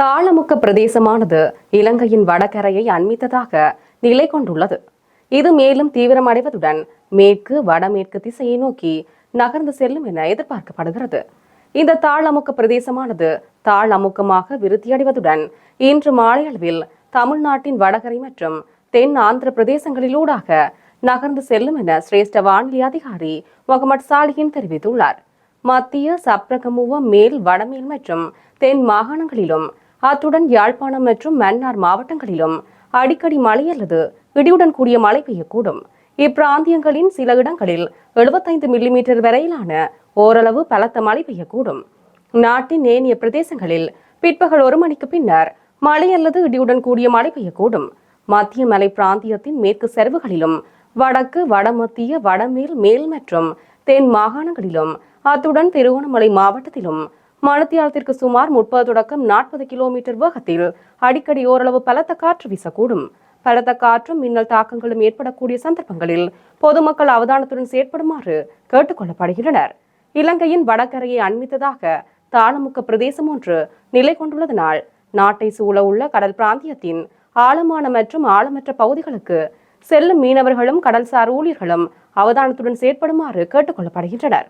தாளமுக்க பிரதேசமானது இலங்கையின் வடகரையை அண்மித்ததாக நிலை கொண்டுள்ளது. இது மேலும் தீவிரமடைவதுடன் மேற்கு வடமேற்கு திசையை நோக்கி நகர்ந்து செல்லும் என எதிர்பார்க்கப்படுகிறது. இந்த தாளமுக்க பிரதேசமானது தாழ் அமுக்கமாக விருத்தியடைவதுடன் இன்று மாலை அளவில் தமிழ்நாட்டின் வடகரை மற்றும் தென் ஆந்திர பிரதேசங்களிலூடாக நகர்ந்து செல்லும் என சிரேஷ்ட வானிலை அதிகாரி முகமது சாலிஹின் தெரிவித்துள்ளார். மத்திய சப்ரகமுவ மேல் வடமேல் மற்றும் தென் மாகாணங்களிலும் அத்துடன் யாழ்ப்பாணம் மற்றும் மன்னார் மாவட்டங்களிலும் அடிக்கடி மழை அல்லது இடியுடன் கூடிய மழை பெய்யக்கூடும். இப்பிராந்தியங்களின் சில இடங்களில் 75 மில்லிமீட்டர் வரையிலான ஓரளவு பலத்த மழை பெய்யக்கூடும். நாட்டின் ஏனைய பிரதேசங்களில் பிற்பகல் ஒரு மணிக்கு பின்னர் மழை அல்லது இடியுடன் கூடிய மழை பெய்யக்கூடும். மத்திய மலை பிராந்தியத்தின் மேற்கு சரிவுகளிலும் வடக்கு வடமத்திய வடமேல் மேல் மற்றும் தென் மாகாணங்களிலும் அத்துடன் திருகோணமலை மாவட்டத்திலும் மணத்தியாலத்திற்கு சுமார் முப்பது தொடக்கம் நாற்பது கிலோமீட்டர் வேகத்தில் அடிக்கடி ஓரளவு பலத்த காற்று வீசக்கூடும். பலத்த காற்றும் மின்னல் தாக்கங்களும் ஏற்படக்கூடிய சந்தர்ப்பங்களில் பொதுமக்கள் அவதானத்துடன் செயற்படுமாறு கேட்டுக்கொள்ளப்படுகின்றனர். இலங்கையின் வடகரையை அண்மித்ததாக தாளமுக்க பிரதேசம் ஒன்று நிலை கொண்டுள்ளதனால் நாட்டை சூழ உள்ள கடல் பிராந்தியத்தின் ஆழமான மற்றும் ஆழமற்ற பகுதிகளுக்கு செல்லும் மீனவர்களும் கடல்சார் ஊழியர்களும் அவதானத்துடன் செயற்படுமாறு கேட்டுக்கொள்ளப்படுகின்றனர்.